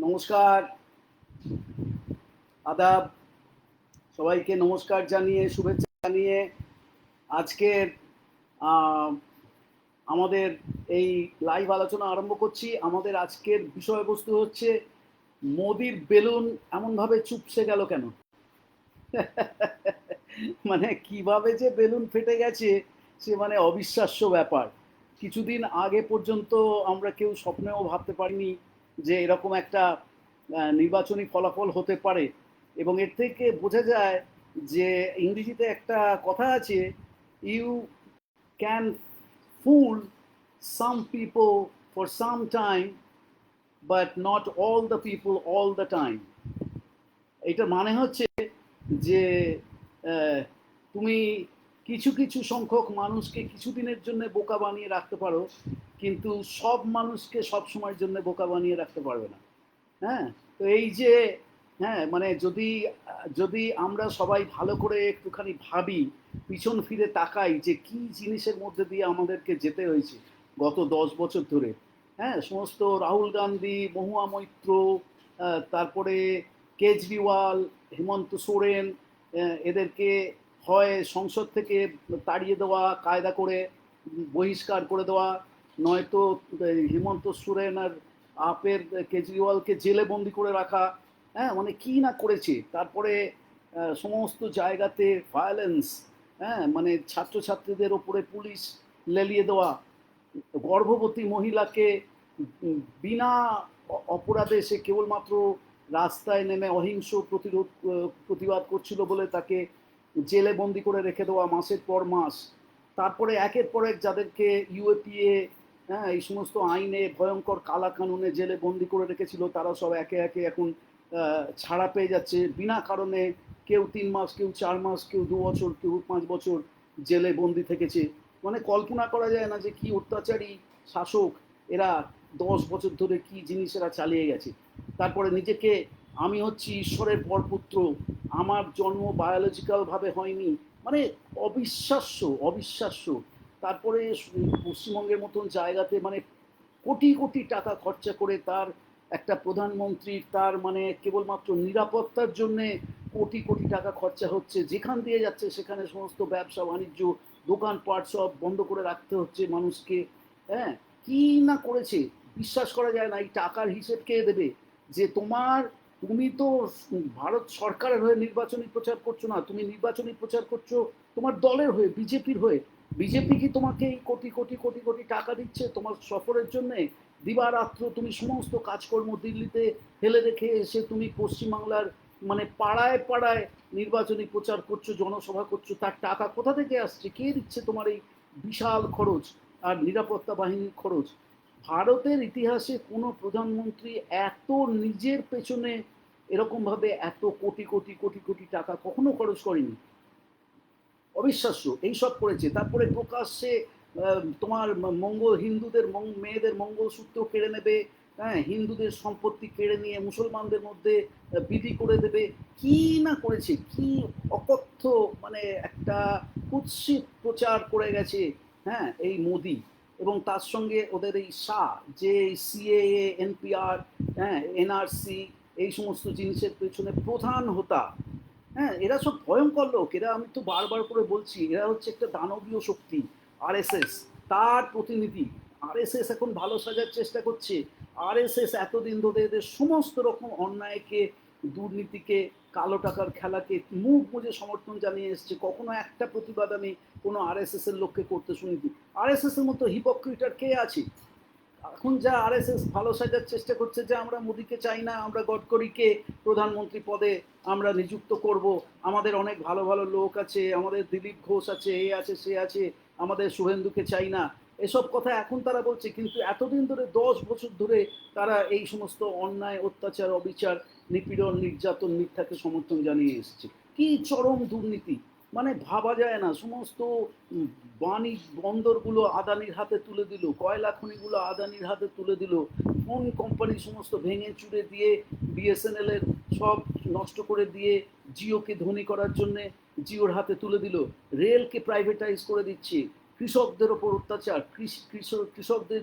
নমস্কার। আদাব। সবাইকে নমস্কার জানিয়ে, শুভেচ্ছা জানিয়ে আজকের আমাদের এই লাইভ আলোচনা আরম্ভ করছি। আমাদের আজকের বিষয়বস্তু হচ্ছে, মোদির বেলুন এমনভাবে চুপসে গেল কেন? মানে কীভাবে যে বেলুন ফেটে গেছে, সে মানে অবিশ্বাস্য ব্যাপার। কিছুদিন আগে পর্যন্ত আমরা কেউ স্বপ্নেও ভাবতে পারিনি যে এরকম একটা নির্বাচনী ফলাফল হতে পারে। এবং এর থেকে বোঝা যায় যে ইংরেজিতে একটা কথা আছে you can fool some people for some time but not all the people all the time এটার মানে হচ্ছে যে তুমি কিছু কিছু সংখ্যক মানুষকে কিছুদিনের জন্য বোকা বানিয়ে রাখতে পারো কিন্তু সব মানুষকে সব সময়ের জন্য বোকা বানিয়ে রাখতে পারবে না। হ্যাঁ? তো এই যে হ্যাঁ মানে যদি যদি আমরা সবাই ভালো করে একটুখানি ভাবি, পিছন ফিরে তাকাই যে কি জিনিসের মধ্যে দিয়ে আমাদেরকে যেতে হয়েছে গত দশ বছর ধরে। হ্যাঁ? সমস্ত রাহুল গান্ধী, মহুয়া মৈত্র তারপরে কেজরিওয়াল, হেমন্ত সোরেন এদেরকে হয় সংসদ থেকে তাড়িয়ে দেওয়া, কায়দা করে বহিষ্কার করে দেওয়া নয়তো হেমন্ত সোরেন আর আপের কেজরিওয়ালকে জেলে বন্দি করে রাখা হ্যাঁ মানে কি না করেছে? তারপরে সমস্ত জায়গাতে ভায়োলেন্স হ্যাঁ মানে ছাত্রছাত্রীদের ওপরে পুলিশ লেলিয়ে দেওয়া, গর্ভবতী মহিলাকে বিনা অপরাধে সে কেবলমাত্র রাস্তায় নেমে অহিংস প্রতিরোধ, প্রতিবাদ করছিল বলে তাকে জেলে বন্দি করে রেখে দেওয়া মাসের পর মাস। তারপরে একের পর এক যাদেরকে ইউএপিএ হ্যাঁ এই সমস্ত আইনে ভয়ঙ্কর কালা কানুনে জেলে বন্দি করে রেখেছিল তারা সব একে একে এখন ছাড়া পেয়ে যাচ্ছে। বিনা কারণে কেউ তিন মাস, কেউ চার মাস, কেউ দু বছর, কেউ পাঁচ বছর জেলে বন্দি থেকেছে। মানে কল্পনা করা যায় না যে কি অত্যাচারী শাসক, এরা দশ বছর ধরে কি জিনিস এরা চালিয়ে গেছে। তারপরে নিজেকে, আমি হচ্ছি ঈশ্বরের পরপুত্র, আমার জন্ম বায়োলজিক্যালভাবে হয়নি। মানে অবিশ্বাস্য অবিশ্বাস্য। তারপরে পশ্চিমবঙ্গের মতন জায়গাতে মানে কোটি কোটি টাকা খরচা করে তার একটা প্রধানমন্ত্রী, তার মানে কেবলমাত্র নিরাপত্তার জন্যে কোটি কোটি টাকা খরচা হচ্ছে। যেখান দিয়ে যাচ্ছে সেখানে সমস্ত ব্যবসা, বাণিজ্য, দোকানপাট সব বন্ধ করে রাখতে হচ্ছে মানুষকে। হ্যাঁ কি না করেছে? বিশ্বাস করা যায় না। এই টাকার হিসেব কে দেবে? যে তোমার, তুমি তো ভারত সরকারের হয়ে নির্বাচনী প্রচার করছ না। তুমি নির্বাচনী প্রচার করছ তোমার দলের হয়ে, বিজেপির হয়ে। বিজেপি কি তোমাকে এই কোটি কোটি কোটি কোটি টাকা দিচ্ছে তোমার সফরের জন্য? দিবারাত্র তুমি সমস্ত কাজকর্ম দিল্লিতে ফেলে রেখে এসে তুমি পশ্চিমবাংলার মানে পাড়ায় পাড়ায় নির্বাচনী প্রচার করছ, জনসভা করছ, তার টাকা কোথা থেকে আসছে? কে দিচ্ছে তোমার এই বিশাল খরচ আর নিরাপত্তা বাহিনীর খরচ? ভারতের ইতিহাসে কোনো প্রধানমন্ত্রী এত নিজের পেছনে এরকমভাবে এত কোটি কোটি কোটি কোটি টাকা কখনো খরচ করেনি। অবিশ্বাস্য, এইসব করেছে। তারপরে প্রকাশ্যে তোমার মঙ্গল, হিন্দুদের মেয়েদের মঙ্গলসূত্র কেড়ে নেবে হ্যাঁ হিন্দুদের সম্পত্তি কেড়ে নিয়ে মুসলমানদের মধ্যে বিধি করে দেবে। কি না করেছে? কি অকথ্য মানে একটা কুৎসিত প্রচার করে গেছে হ্যাঁ এই মোদি। এবং তার সঙ্গে ওদের এই শাহ, যে সিএএ এনপিআর হ্যাঁ এনআরসি এই সমস্ত জিনিসের পেছনে প্রধান হোতা হ্যাঁ এরা সব ভয়ঙ্কর লোক। এরা আমি তো বারবার করে বলছি, এরা হচ্ছে একটা দানবীয় শক্তি, আরএসএস, তার প্রতিনিধি। আরএসএস এখন ভালো সাজার চেষ্টা করছে। আরএসএস এতদিন ধরে এদের সমস্ত রকম অন্যায়কে, দুর্নীতিকে, কালো টাকার খেলাকে, মুখ বুঝে সমর্থন জানিয়ে এসছে। কখনো একটা প্রতিবাদ আমি কোনো আরএসএস এর লোককে করতে শুনিনি। আরএসএস এর মতো হিপোক্রিটার কে আছে? এখন যা আরএসএস ভালো সাজার চেষ্টা করছে যে আমরা মোদিকে চাই না, আমরা গডকরিকে প্রধানমন্ত্রী পদে আমরা নিযুক্ত করব। আমাদের অনেক ভালো ভালো লোক আছে, আমাদের দিলীপ ঘোষ আছে, এ আছে, সে আছে, আমাদের শুভেন্দুকে চাই না। এসব কথা এখন তারা বলছে, কিন্তু এতদিন ধরে, দশ বছর ধরে তারা এই সমস্ত অন্যায়, অত্যাচার, অবিচার, নিপীড়ন, নির্যাতন, মিথ্যাকে সমর্থন জানিয়ে এসছে। কি চরম দুর্নীতি। মানে ভাবা যায় না। সমস্ত বাণিজ্য বন্দরগুলো আদানির হাতে তুলে দিল, কয়লা খনিগুলো আদানির হাতে তুলে দিল ফোন কোম্পানি সমস্ত ভেঙে চুরে দিয়ে বিএসএনএল এর সব নষ্ট করে দিয়ে জিওকে ধনী করার জন্য জিওর হাতে তুলে দিল। রেলকে প্রাইভেটাইজ করে দিচ্ছে। কৃষকদের ওপর অত্যাচার। কৃষি কৃষক কৃষকদের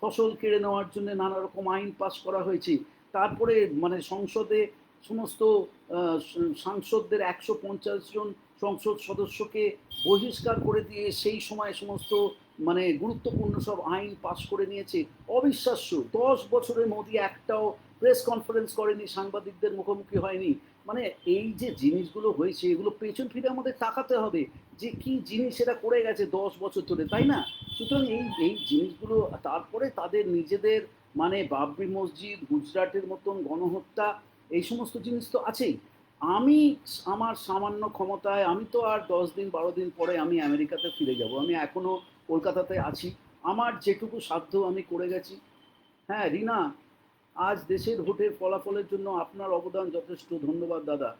ফসল কেড়ে নেওয়ার জন্য নানা রকম আইন পাস করা হয়েছে। তারপরে মানে সংসদে সমস্ত সাংসদদের একশো পঞ্চাশ জন সংসদ সদস্যকে বহিষ্কার করে দিয়ে সেই সময় সমস্ত মানে গুরুত্বপূর্ণ সব আইন পাশ করে নিয়েছে। অবিশ্বাস্য, দশ বছরের মোদী একটাও প্রেস কনফারেন্স করেনি, সাংবাদিকদের মুখোমুখি হয়নি। মানে এই যে জিনিসগুলো হয়েছে, এগুলো পেছন ফিরে আমাদের তাকাতে হবে যে কি জিনিস এরা করে গেছে দশ বছর ধরে, তাই না? সুতরাং এই এই জিনিসগুলো তারপরে তাদের নিজেদের মানে বাবরি মসজিদ, গুজরাটের মতন গণহত্যা, এই সমস্ত জিনিস তো আছেই। আমি আমার সামান্য ক্ষমতায়, আমি তো আর দশ দিন, বারো দিন পরে আমি আমেরিকাতে ফিরে যাব। আমি এখনও কলকাতাতে আছি। আমার যেটুকু সাধ্য আমি করে গেছি। হ্যাঁ রিনা, আজ দেশের ভোটের ফলাফলের জন্য আপনার অবদান যথেষ্ট। ধন্যবাদ, দাদা।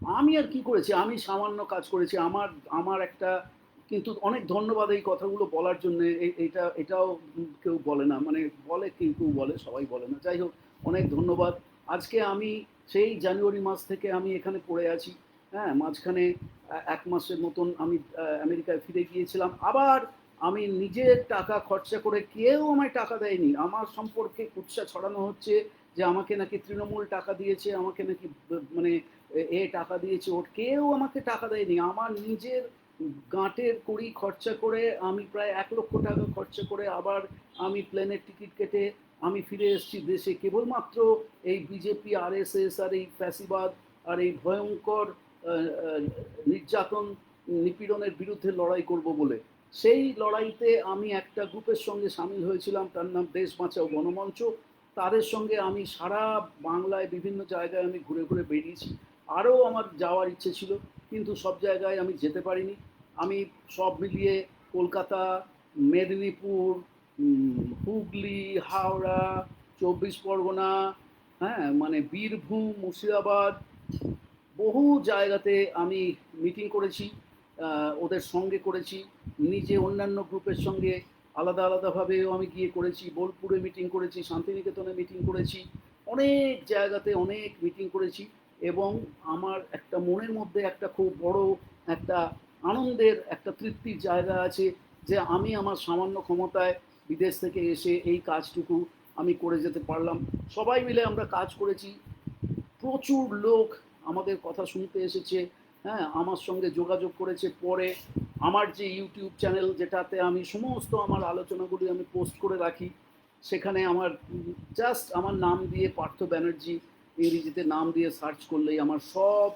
আমি আর কি করেছি? আমি সামান্য কাজ করেছি। আমার আমার একটা, কিন্তু অনেক ধন্যবাদ এই কথাগুলো বলার জন্য। এটা, এটাও কেউ বলে না। মানে বলে কেউ কেউ বলে, সবাই বলে না। যাই হোক, অনেক ধন্যবাদ। আজকে আমি সেই জানুয়ারি মাস থেকে আমি এখানে পড়ে আছি। হ্যাঁ মাঝখানে এক মাসের মতন আমি আমেরিকায় ফিরে গিয়েছিলাম। আবার আমি নিজের টাকা খরচা করে কেউ আমায় টাকা দেয়নি। আমার সম্পর্কে কুৎসা ছড়ানো হচ্ছে যে আমাকে নাকি তৃণমূল টাকা দিয়েছে, আমাকে নাকি মানে এ- টাকা দিয়েছে, ওর কেউ আমাকে টাকা দেয়নি। আমার নিজের গাঁটের কড়ি খরচা করে আমি প্রায় এক লক্ষ টাকা খরচা করে আবার আমি প্লেনের টিকিট কেটে আমি ফিরে এসেছি দেশে। কেবলমাত্র এই বিজেপি আর এস এস আর এই ফ্যাসিবাদ আর এই ভয়ঙ্কর নির্যাতন, নিপীড়নের বিরুদ্ধে লড়াই করব বলে। সেই লড়াইতে আমি একটা গ্রুপের সঙ্গে সামিল হয়েছিলাম, তার নাম দেশ বাঁচাও গণমঞ্চ। তাদের সঙ্গে আমি সারা বাংলায় বিভিন্ন জায়গায় আমি ঘুরে ঘুরে বেরিয়েছি। আরও আমার যাওয়ার ইচ্ছে ছিল। কিন্তু সব জায়গায় আমি যেতে পারিনি। আমি সব মিলিয়ে কলকাতা, মেদিনীপুর হুগলি, হাওড়া, চব্বিশ পরগনা হ্যাঁ মানে বীরভূম, মুর্শিদাবাদ, বহু জায়গাতে আমি মিটিং করেছি ওদের সঙ্গে করেছি, নিজে অন্যান্য গ্রুপের সঙ্গে আলাদা আলাদাভাবেও আমি গিয়ে করেছি, বোলপুরে মিটিং করেছি, শান্তিনিকেতনে মিটিং করেছি, অনেক জায়গাতে অনেক মিটিং করেছি। এবং আমার একটা মনের মধ্যে একটা খুব বড় একটা আনন্দের একটা তৃপ্তির জায়গা আছে যে আমি আমার সামান্য ক্ষমতায় বিদেশ থেকে এসে এই কাজটুকু আমি করে যেতে পারলাম। সবাই মিলে আমরা কাজ করেছি। প্রচুর লোক আমাদের কথা শুনতে এসেছে। হ্যাঁ আমার সঙ্গে যোগাযোগ করেছে পরে। আমার যে ইউটিউব চ্যানেল যেটাতে আমি সমস্ত আমার আলোচনাগুলি আমি পোস্ট করে রাখি, সেখানে আমার জাস্ট আমার নাম দিয়ে পার্থ ব্যানার্জি ইংরেজিতে নাম দিয়ে সার্চ করলেই আমার সব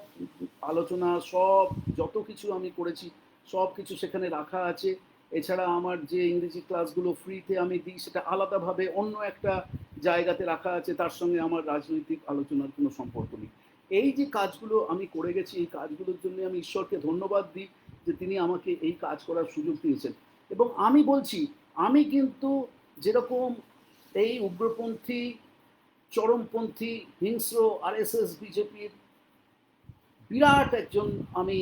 আলোচনা, সব যত কিছু আমি করেছি, সব কিছু সেখানে রাখা আছে। এছাড়া আমার যে ইংরেজি ক্লাসগুলো ফ্রিতে আমি দিই, সেটা আলাদাভাবে অন্য একটা জায়গাতে রাখা আছে, তার সঙ্গে আমার রাজনৈতিক আলোচনার কোনো সম্পর্ক নেই। এই যে কাজগুলো আমি করে গেছি, এই কাজগুলোর জন্য আমি ঈশ্বরকে ধন্যবাদ দিই যে তিনি আমাকে এই কাজ করার সুযোগ দিয়েছেন। এবং আমি বলছি, আমি কিন্তু যেরকম এই উগ্রপন্থী চরমপন্থী, হিংস্র আর এস এস বিজেপির বিরাট একজন আমি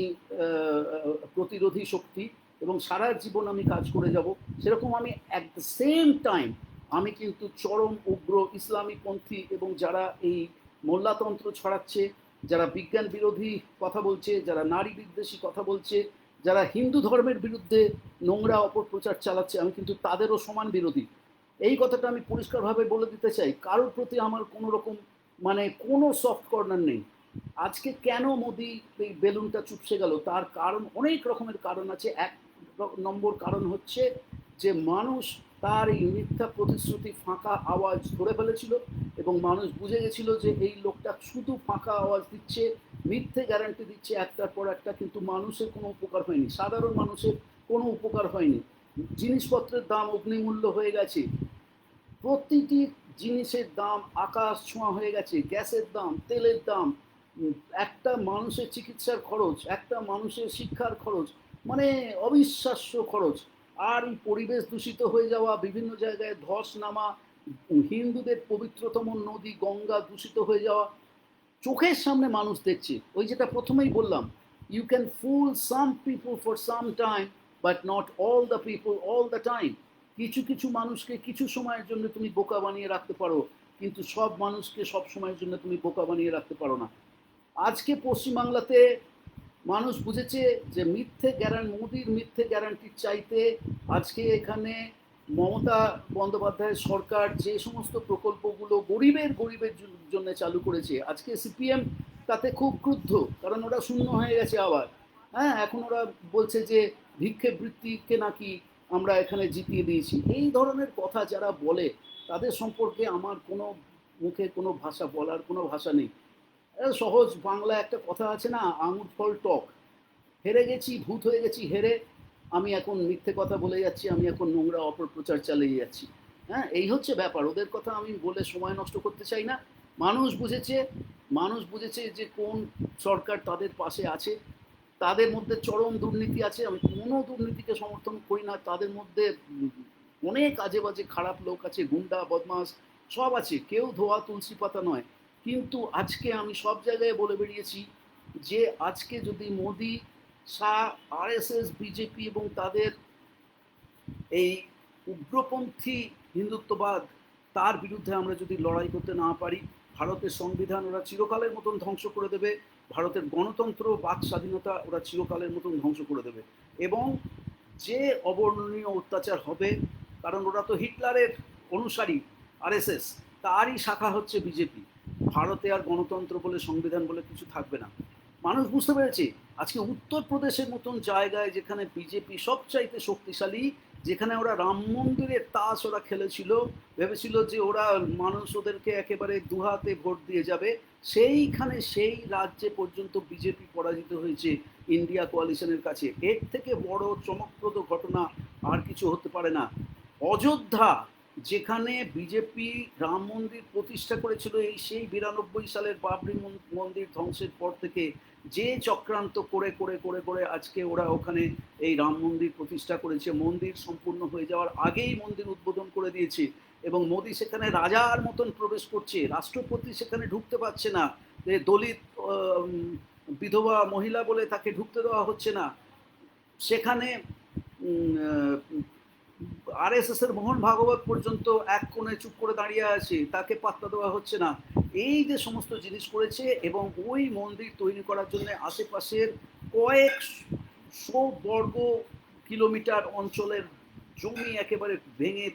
প্রতিরোধী শক্তি এবং সারা জীবন আমি কাজ করে যাব। সেরকম আমি অ্যাট দ্য সেম টাইম আমি কিন্তু চরম, উগ্র ইসলামীপন্থী এবং যারা এই মোল্লাতন্ত্র ছড়াচ্ছে, যারা বিজ্ঞান বিরোধী কথা বলছে, যারা নারী বিদ্বেষী কথা বলছে, যারা হিন্দু ধর্মের বিরুদ্ধে নোংরা অপপ্রচার চালাচ্ছে, আমি কিন্তু তাদেরও সমান বিরোধী। এই কথাটা আমি পরিষ্কারভাবে বলে দিতে চাই, কারোর প্রতি আমার কোনো রকম মানে কোনো সফট কর্নার নেই। আজকে কেন মোদি এই বেলুনটা চুপসে গেল? তার কারণ অনেক রকমের কারণ আছে। এক নম্বর কারণ হচ্ছে যে মানুষ তার এই মিথ্যা প্রতিশ্রুতি ফাঁকা আওয়াজ ধরে ফেলেছিল এবং মানুষ বুঝে গেছিল যে এই লোকটা শুধু ফাঁকা আওয়াজ দিচ্ছে, মিথ্যে গ্যারান্টি দিচ্ছে, একটার পর একটা কিন্তু মানুষের কোনো উপকার হয়নি। সাধারণ মানুষের কোনো উপকার হয়নি। জিনিসপত্রের দাম অগ্নিমূল্য হয়ে গেছে। প্রতিটি জিনিসের দাম আকাশ ছোঁয়া হয়ে গেছে, গ্যাসের দাম, তেলের দাম একটা মানুষের চিকিৎসার খরচ, একটা মানুষের শিক্ষার খরচ মানে অবিশ্বাস্য খরচ। আর পরিবেশ দূষিত হয়ে যাওয়া, বিভিন্ন জায়গায় ধস নামা, হিন্দুদের পবিত্রতম নদী, গঙ্গা দূষিত হয়ে যাওয়া, চোখের সামনে মানুষ দেখছে। ওই যেটা প্রথমেই বললাম you can fool some people for some time but not all the people all the time কিছু কিছু মানুষকে কিছু সময়ের জন্য তুমি বোকা বানিয়ে রাখতে পারো, কিন্তু সব মানুষকে সব সময়ের জন্য তুমি বোকা বানিয়ে রাখতে পারো না। আজকে পশ্চিমবাংলাতে মানুষ বুঝেছে যে মিথ্যে গ্যারান্টি মোদির মিথ্যে গ্যারান্টির চাইতে আজকে এখানে মমতা বন্দ্যোপাধ্যায়ের সরকার যে সমস্ত প্রকল্পগুলো গরিবের গরিবের জন্য চালু করেছে, আজকে সিপিএম তাতে খুব ক্রুদ্ধ, কারণ ওরা শূন্য হয়ে গেছে আবার। হ্যাঁ এখন ওরা বলছে যে ভিক্ষে বৃত্তিকে নাকি আমরা এখানে জিতিয়ে দিয়েছি। এই ধরনের কথা যারা বলে, তাদের সম্পর্কে আমার কোনো মুখে কোনো ভাষা বলার কোনো ভাষা নেই। সহজ বাংলা একটা কথা আছে না, আঙুর ফল টক। হেরে গেছি, ভূত হয়ে গেছি, হেরে। আমি এখন মিথ্যে কথা বলে যাচ্ছি, আমি এখন নোংরা অপপ্রচার চালিয়ে যাচ্ছি। হ্যাঁ এই হচ্ছে ব্যাপার। ওদের কথা আমি বলে সময় নষ্ট করতে চাই না। মানুষ বুঝেছে মানুষ বুঝেছে যে কোন সরকার তাদের পাশে আছে। তাদের মধ্যে চরম দুর্নীতি আছে, আমি কোনো দুর্নীতিকে সমর্থন করি না, তাদের মধ্যে অনেক আজে বাজে খারাপ লোক আছে, গুন্ডা বদমাস সব আছে, কেউ ধোয়া তুলসী পাতা নয়। কিন্তু আজকে আমি সব জায়গায় বলে বেরিয়েছি যে আজকে যদি মোদি, শাহ, আরএসএস, বিজেপি এবং তাদের এই উগ্রপন্থী হিন্দুত্ববাদ, তার বিরুদ্ধে আমরা যদি লড়াই করতে না পারি, ভারতের সংবিধান ওরা চিরকালের মতন ধ্বংস করে দেবে। ভারতের গণতন্ত্র, বাক স্বাধীনতা ওরা চিরকালের মতন ধ্বংস করে দেবে। এবং যে অবর্ণনীয় অত্যাচার হবে, কারণ ওরা তো হিটলারের অনুসারী, আরএসএস, তারই শাখা হচ্ছে বিজেপি। ভারতে আর গণতন্ত্র বলে, সংবিধান বলে কিছু থাকবে না। মানুষ বুঝতে পেরেছে, আজকে উত্তরপ্রদেশের মতন জায়গায় যেখানে বিজেপি সবচাইতে শক্তিশালী, যেখানে ওরা রাম মন্দিরের তাস ওরা খেলেছিল, ভেবেছিল যে ওরা মানুষ ওদেরকে একেবারে দুহাতে ভোট দিয়ে যাবে সেইখানে সেই রাজ্যে পর্যন্ত বিজেপি পরাজিত হয়েছে ইন্ডিয়া কোয়ালিশনের কাছে। এর থেকে বড় চমকপ্রদ ঘটনা আর কিছু হতে পারে না। অযোধ্যা, যেখানে বিজেপি রাম মন্দির প্রতিষ্ঠা করেছিল এই সেই বিরানব্বই সালের বাবরি মন্দির ধ্বংসের পর থেকে, যে চক্রান্ত করে করে করে করে আজকে ওরা ওখানে এই রাম মন্দির প্রতিষ্ঠা করেছে। মন্দির সম্পূর্ণ হয়ে যাওয়ার আগেই মন্দির উদ্বোধন করে দিয়েছে। এবং মোদি সেখানে রাজার মতন প্রবেশ করছে, রাষ্ট্রপতি সেখানে ঢুকতে পারছে না, যে দলিত বিধবা মহিলা বলে তাকে ঢুকতে দেওয়া হচ্ছে না। সেখানে আরএসএস এর মোহন ভাগবত পর্যন্ত এক কোণে চুপ করে দাঁড়িয়ে আছে, তাকে পাত্তা দেওয়া হচ্ছে না। এই যে সমস্ত জিনিস করেছে এবং ওই মন্দির তৈরি করার জন্য আশেপাশের কয়েক শো বর্গ কিলোমিটার অঞ্চলের জমি একেবারে ভেঙে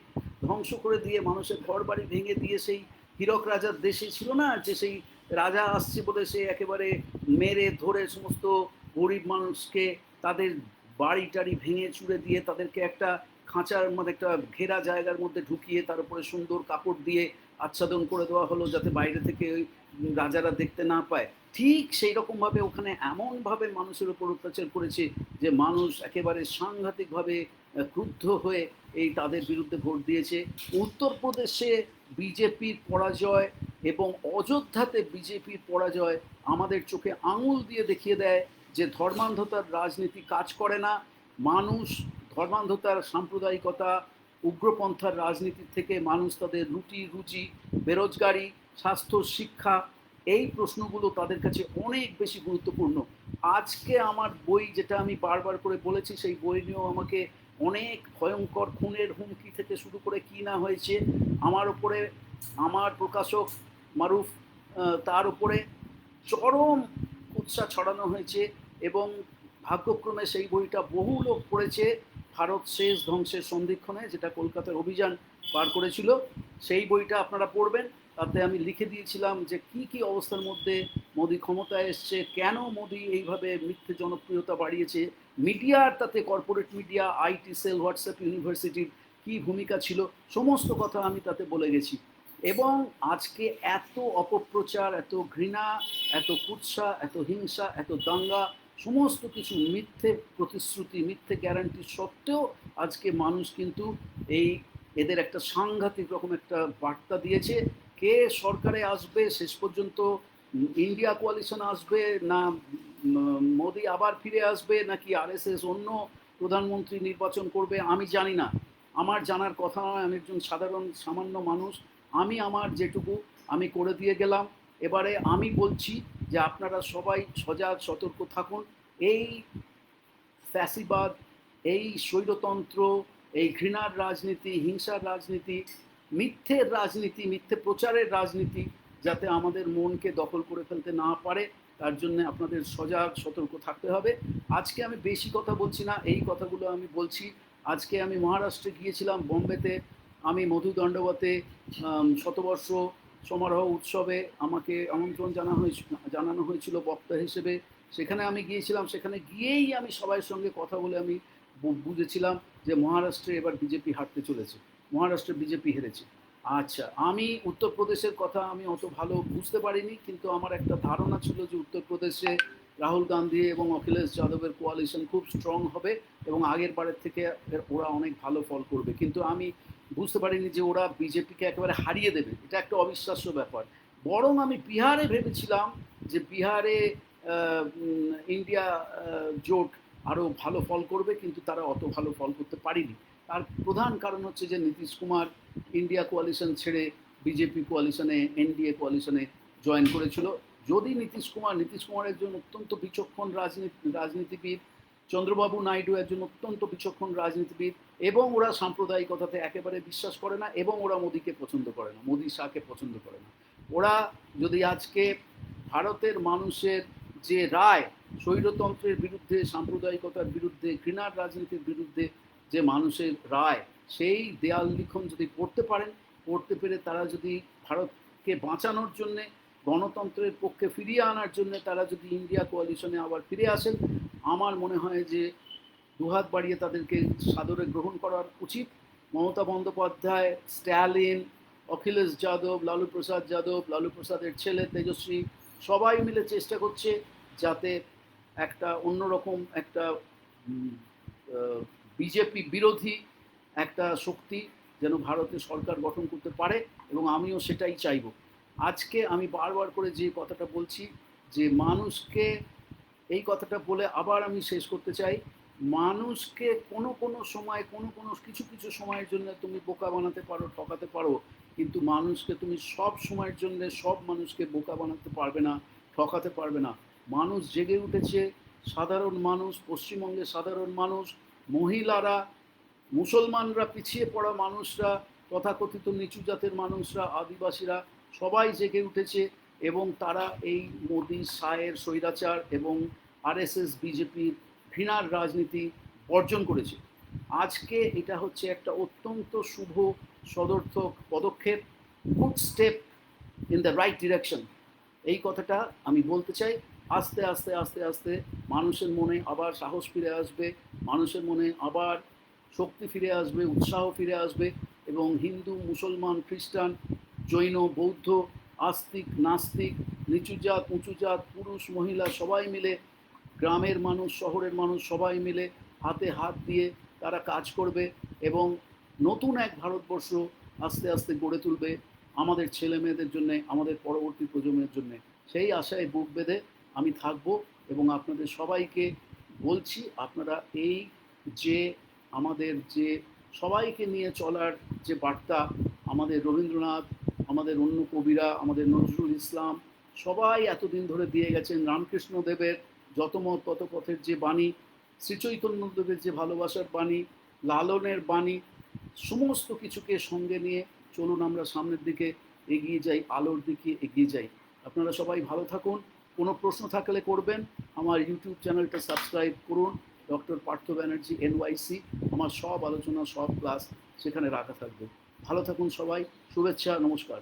ধ্বংস করে দিয়ে মানুষের ঘর বাড়ি ভেঙে দিয়ে সেই হীরক রাজার দেশে ছিল না যে সেই রাজা আসছে বলে সে একেবারে মেরে ধরে সমস্ত গরিব মানুষকে তাদের বাড়ি টাড়ি ভেঙে চুড়ে দিয়ে তাদেরকে একটা খাঁচার মধ্যে একটা ঘেরা জায়গার মধ্যে ঢুকিয়ে তার উপরে সুন্দর কাপড় দিয়ে আচ্ছাদন করে দেওয়া হলো যাতে বাইরে থেকে ওই রাজারা দেখতে না পায়। ঠিক সেই রকমভাবে ওখানে এমনভাবে মানুষের উপর অত্যাচার করেছে যে মানুষ একেবারে সাংঘাতিকভাবে ক্রুদ্ধ হয়ে এই তাদের বিরুদ্ধে ভোট দিয়েছে। উত্তরপ্রদেশে বিজেপির পরাজয় এবং অযোধ্যাতে বিজেপির পরাজয় আমাদের চোখে আঙুল দিয়ে দেখিয়ে দেয় যে ধর্মান্ধতার রাজনীতি কাজ করে না। মানুষ ধর্মান্ধতার সাম্প্রদায়িকতা, উগ্রপন্থার রাজনীতি থেকে মানুষ তাদের রুটি রুচি বেরোজগারি, স্বাস্থ্য, শিক্ষা এই প্রশ্নগুলো তাদের কাছে অনেক বেশি গুরুত্বপূর্ণ। আজকে আমার বই যেটা আমি বারবার করে বলেছি, সেই বই নিয়েও আমাকে অনেক ভয়ঙ্কর খুনের হুমকি থেকে শুরু করে কি না হয়েছে, আমার উপরে, আমার প্রকাশক মারুফ তার উপরে চরম উৎসাহ ছড়ানো হয়েছে এবং ভাগ্যক্রমে সেই বইটা বহু লোক পড়েছে। ভারত শেষ ধ্বংসের সন্ধিক্ষণে, যেটা কলকাতার অভিযান পার করেছিল, সেই বইটা আপনারা পড়বেন। তাতে আমি লিখে দিয়েছিলাম যে কি কি অবস্থার মধ্যে মোদি ক্ষমতায় এসছে, কেন মোদি এইভাবে মিথ্যে জনপ্রিয়তা বাড়িয়েছে মিডিয়ার তাতে corporate media, IT cell, WhatsApp ইউনিভার্সিটির কি ভূমিকা ছিল, সমস্ত কথা আমি তাতে বলে গেছি। এবং আজকে এত অপপ্রচার, এত ঘৃণা, এত কুৎসা, এত হিংসা, এত দাঙ্গা, সমস্ত কিছু মিথ্যে প্রতিশ্রুতি, মিথ্যে গ্যারান্টি সত্ত্বেও আজকে মানুষ কিন্তু এই এদের একটা সাংঘাতিক রকম একটা বার্তা দিয়েছে। কে সরকারে আসবে, শেষ পর্যন্ত ইন্ডিয়া কোয়ালিশন আসবে না মোদি আবার ফিরে আসবে নাকি আরএসএস অন্য প্রধানমন্ত্রী নির্বাচন করবে, আমি জানি না। আমার জানার কথা নয় আমি একজন সাধারণ, সামান্য মানুষ, আমি আমার যেটুকু আমি করে দিয়ে গেলাম। এবারে আমি বলছি যে আপনারা সবাই সজাগ, সতর্ক থাকুন। এই ফ্যাসিবাদ, এই স্বৈরতন্ত্র, এই ঘৃণার রাজনীতি, হিংসার রাজনীতি মিথ্যের রাজনীতি, মিথ্যে প্রচারের রাজনীতি যাতে আমাদের মনকে দখল করে ফেলতে না পারে, তার জন্য আপনাদের সজাগ, সতর্ক থাকতে হবে। আজকে আমি বেশি কথা বলছি না, এই কথাগুলো আমি বলছি। আজকে আমি মহারাষ্ট্রে গিয়েছিলাম, বোম্বেতে। আমি মধু দণ্ডবতে শতবর্ষ সমারোহ উৎসবে আমাকে আমন্ত্রণ জানা হয়েছিল জানানো হয়েছিল বক্তা হিসেবে। সেখানে আমি গিয়েছিলাম, সেখানে গিয়েই আমি সবার সঙ্গে কথা বলে আমি বুঝেছিলাম যে মহারাষ্ট্রে এবার বিজেপি হারতে চলেছে। মহারাষ্ট্রে বিজেপি হেরেছে। আচ্ছা আমি উত্তরপ্রদেশের কথা আমি অত ভালো বুঝতে পারিনি, কিন্তু আমার একটা ধারণা ছিল যে উত্তরপ্রদেশে রাহুল গান্ধী এবং অখিলেশ যাদবের কোয়ালিশন খুব স্ট্রং হবে এবং আগের বারের থেকে ওরা অনেক ভালো ফল করবে। কিন্তু আমি বুঝতে পারিনি যে ওরা বিজেপিকে একেবারে হারিয়ে দেবে। এটা একটা অবিশ্বাস্য ব্যাপার। বরং আমি বিহারে ভেবেছিলাম যে বিহারে ইন্ডিয়া জোট আরও ভালো ফল করবে, কিন্তু তারা অত ভালো ফল করতে পারেনি। তার প্রধান কারণ হচ্ছে যে নীতিশ কুমার ইন্ডিয়া কোয়ালিশন ছেড়ে বিজেপি কোয়ালিশনে, এনডিএ কোয়ালিশনে জয়েন করেছিল। যদি নীতিশ কুমার নীতিশ কুমার একজন অত্যন্ত বিচক্ষণ রাজনীতি, রাজনীতিবিদ, চন্দ্রবাবু নাইডু একজন অত্যন্ত বিচক্ষণ রাজনীতিবিদ এবং ওরা সাম্প্রদায়িকতাতে একেবারে বিশ্বাস করে না এবং ওরা মোদিকে পছন্দ করে না, মোদি শাহকে পছন্দ করে না। ওরা যদি আজকে ভারতের মানুষের যে রায়, স্বৈরতন্ত্রের বিরুদ্ধে, সাম্প্রদায়িকতার বিরুদ্ধে, ঘৃণার রাজনীতির বিরুদ্ধে যে মানুষের রায়, সেই দেয়াল লিখন যদি পড়তে পারেন পড়তে পেরে তারা যদি ভারতকে বাঁচানোর জন্যে, গণতন্ত্রের পক্ষে ফিরিয়ে আনার জন্য তারা যদি ইন্ডিয়া কোয়ালিশনে আবার ফিরে আসেন, আমার মনে হয় যে দুহাত বাড়িয়ে তাদেরকে সাদরে গ্রহণ করার উচিত। মমতা বন্দ্যোপাধ্যায়, স্ট্যালিন, অখিলেশ যাদব, লালু প্রসাদ যাদব, লালু প্রসাদের ছেলে তেজস্বী সবাই মিলে চেষ্টা করছে যাতে একটা অন্যরকম একটা বিজেপি বিরোধী একটা শক্তি যেন ভারতে সরকার গঠন করতে পারে এবং আমিও সেটাই চাইব। আজকে আমি বারবার করে যে কথাটা বলছি যে মানুষকে এই কথাটা বলে আবার আমি শেষ করতে চাই, মানুষকে কোনো কোনো সময়, কোনো কোনো কিছু কিছু সময়ের জন্য তুমি বোকা বানাতে পারো, ঠকাতে পারো, কিন্তু মানুষকে তুমি সব সময়ের জন্য সব মানুষকে বোকা বানাতে পারবে না, ঠকাতে পারবে না। মানুষ জেগে উঠেছে, সাধারণ মানুষ, পশ্চিমবঙ্গের সাধারণ মানুষ মহিলারা, মুসলমানরা, পিছিয়ে পড়া মানুষরা, তথাকথিত নিচু জাতের মানুষরা, আদিবাসীরা সবাই জেগে উঠেছে এবং তারা এই মোদি, শাহের স্বৈরাচার এবং আরএসএস, বিজেপির ঘৃণার রাজনীতি বর্জন করেছে। আজকে এটা হচ্ছে একটা অত্যন্ত শুভ সদর্থক পদক্ষেপ good step in the right direction এই কথাটা আমি বলতে চাই। আস্তে আস্তে আস্তে আস্তে মানুষের মনে আবার সাহস ফিরে আসবে, মানুষের মনে আবার শক্তি ফিরে আসবে, উৎসাহ ফিরে আসবে এবং হিন্দু, মুসলমান, খ্রিস্টান, জৈন, বৌদ্ধ, আস্তিক, নাস্তিক, নিচু জাত, উঁচু জাত, পুরুষ, মহিলা সবাই মিলে, গ্রামের মানুষ, শহরের মানুষ সবাই মিলে হাতে হাত দিয়ে তারা কাজ করবে এবং নতুন এক ভারতবর্ষ আস্তে আস্তে গড়ে তুলবে আমাদের ছেলে মেয়েদের জন্য, আমাদের পরবর্তী প্রজন্মের জন্যে। সেই আশায় বুক বেঁধে আমি থাকব এবং আপনাদের সবাইকে বলছি, আপনারা এই যে আমাদের যে সবাইকে নিয়ে চলার যে বার্তা, আমাদের রবীন্দ্রনাথ, আমাদের অন্য কবিরা, আমাদের নজরুল ইসলাম, সবাই এতদিন ধরে দিয়ে গেছেন রামকৃষ্ণ দেবের যত মত তত পথের যে বাণী শ্রীচৈতন্যদেবের যে ভালোবাসার বাণী, লালনের বাণী, সমস্ত কিছুকে সঙ্গে নিয়ে চলুন আমরা সামনের দিকে এগিয়ে যাই, আলোর দিকে এগিয়ে যাই। আপনারা সবাই ভালো থাকুন। কোনো প্রশ্ন থাকলে করবেন, আমার ইউটিউব চ্যানেলটা সাবস্ক্রাইব করুন, ডক্টর পার্থ ব্যানার্জি এনওয়াইসি আমার সব আলোচনা, সব ক্লাস সেখানে রাখা থাকবে। ভালো থাকুন সবাই, শুভেচ্ছা, নমস্কার।